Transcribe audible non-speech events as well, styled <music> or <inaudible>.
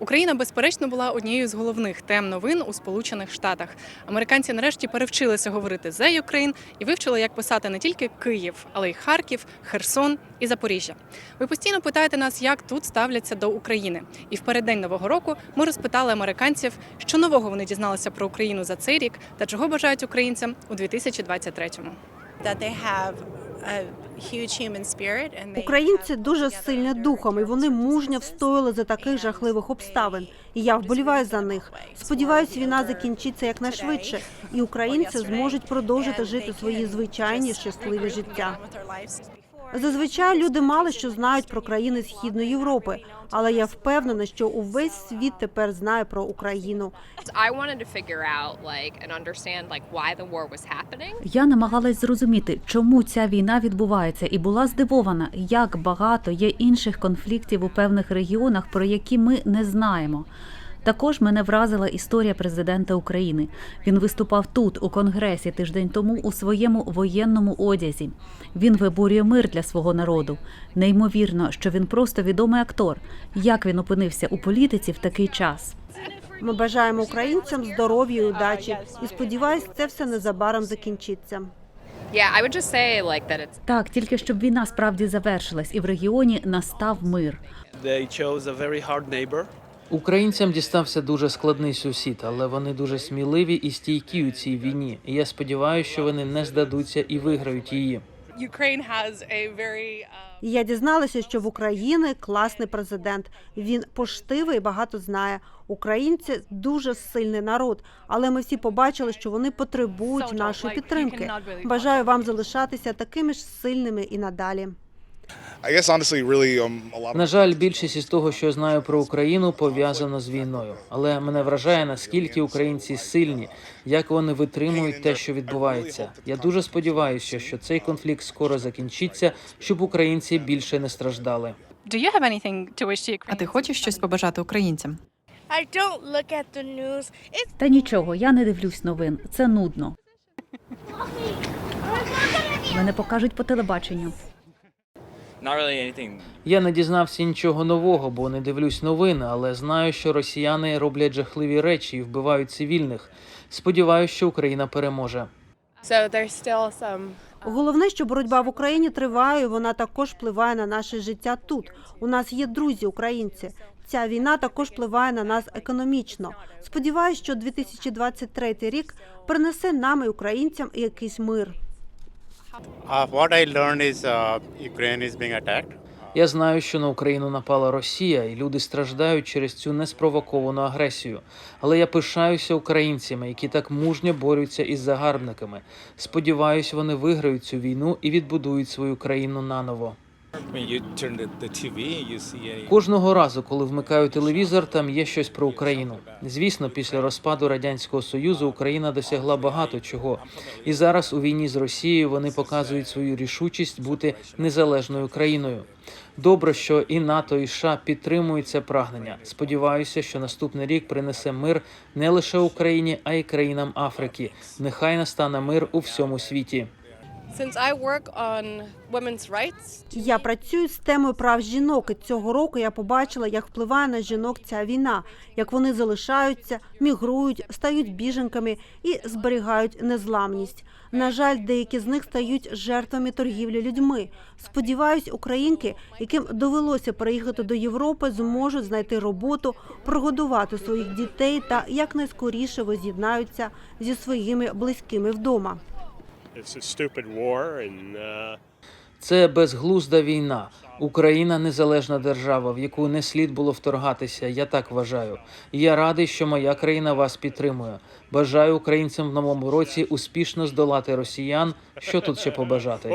Україна, безперечно, була однією з головних тем новин у Сполучених Штатах. Американці нарешті перевчилися говорити «The Ukraine» і вивчили, як писати не тільки Київ, але й Харків, Херсон і Запоріжжя. Ви постійно питаєте нас, як тут ставляться до України. І в переддень нового року ми розпитали американців, що нового вони дізналися про Україну за цей рік та чого бажають українцям у 2023-му. Українці дуже сильні духом, і вони мужньо встояли за таких жахливих обставин. І я вболіваю за них. Сподіваюсь, війна закінчиться якнайшвидше, і українці зможуть продовжити жити свої звичайні щасливі життя. Зазвичай люди мало що знають про країни Східної Європи, але я впевнена, що увесь світ тепер знає про Україну. Я намагалась зрозуміти, чому ця війна відбувається, і була здивована, як багато є інших конфліктів у певних регіонах, про які ми не знаємо. Також мене вразила історія президента України. Він виступав тут, у конгресі, тиждень тому у своєму воєнному одязі. Він виборює мир для свого народу. Неймовірно, що він просто відомий актор. Як він опинився у політиці в такий час? Ми бажаємо українцям здоров'я і удачі, і сподіваюсь, це все незабаром закінчиться. Так, тільки щоб війна справді завершилась, і в регіоні настав мир. Українцям дістався дуже складний сусід, але вони дуже сміливі і стійкі у цій війні. І я сподіваюся, що вони не здадуться і виграють її. І я дізналася, що в Україні класний президент. Він поштивий і багато знає. Українці дуже сильний народ, але ми всі побачили, що вони потребують нашої підтримки. Бажаю вам залишатися такими ж сильними і надалі. I guess honestly, really, um, a lot. На жаль, більшість із того, що я знаю про Україну, пов'язано з війною. Але мене вражає, наскільки українці сильні, як вони витримують те, що відбувається. Я дуже сподіваюся, що цей конфлікт скоро закінчиться, щоб українці більше не страждали. Do you have anything to wish to Ukraine? А ти хочеш щось побажати українцям? I don't look at the news. It's Та нічого, я не дивлюсь новин. Це нудно. <laughs> Мене покажуть по телебаченню. Not really anything. Я не дізнався нічого нового, бо не дивлюсь новини, але знаю, що росіяни роблять жахливі речі і вбивають цивільних. Сподіваюся, що Україна переможе. so there's still some Головне, що боротьба в Україні триває, і вона також впливає на наше життя тут. У нас є друзі, українці. Ця війна також впливає на нас економічно. Сподіваюсь, що 2023 рік принесе нам і українцям якийсь мир. Я знаю, що на Україну напала Росія, і люди страждають через цю неспровоковану агресію. Але я пишаюся українцями, які так мужньо борються із загарбниками. Сподіваюсь, вони виграють цю війну і відбудують свою країну наново. Кожного разу, коли вмикаю телевізор, там є щось про Україну. Звісно, після розпаду радянського союзу Україна досягла багато чого, і зараз у війні з Росією вони показують свою рішучість бути незалежною країною. Добре, що і НАТО, і США підтримують це прагнення. Сподіваюся, що наступний рік принесе мир не лише Україні, а й країнам Африки. Нехай настане мир у всьому світі. Я працюю з темою прав жінок. І цього року я побачила, як впливає на жінок ця війна, як вони залишаються, мігрують, стають біженками і зберігають незламність. На жаль, деякі з них стають жертвами торгівлі людьми. Сподіваюсь, українки, яким довелося переїхати до Європи, зможуть знайти роботу, прогодувати своїх дітей та якнайскоріше воз'єднаються зі своїми близькими вдома. Це безглузда війна. Україна незалежна держава, в яку не слід було вторгатися. Я так вважаю. І я радий, що моя країна вас підтримує. Бажаю українцям в новому році успішно здолати росіян. Що тут ще побажати?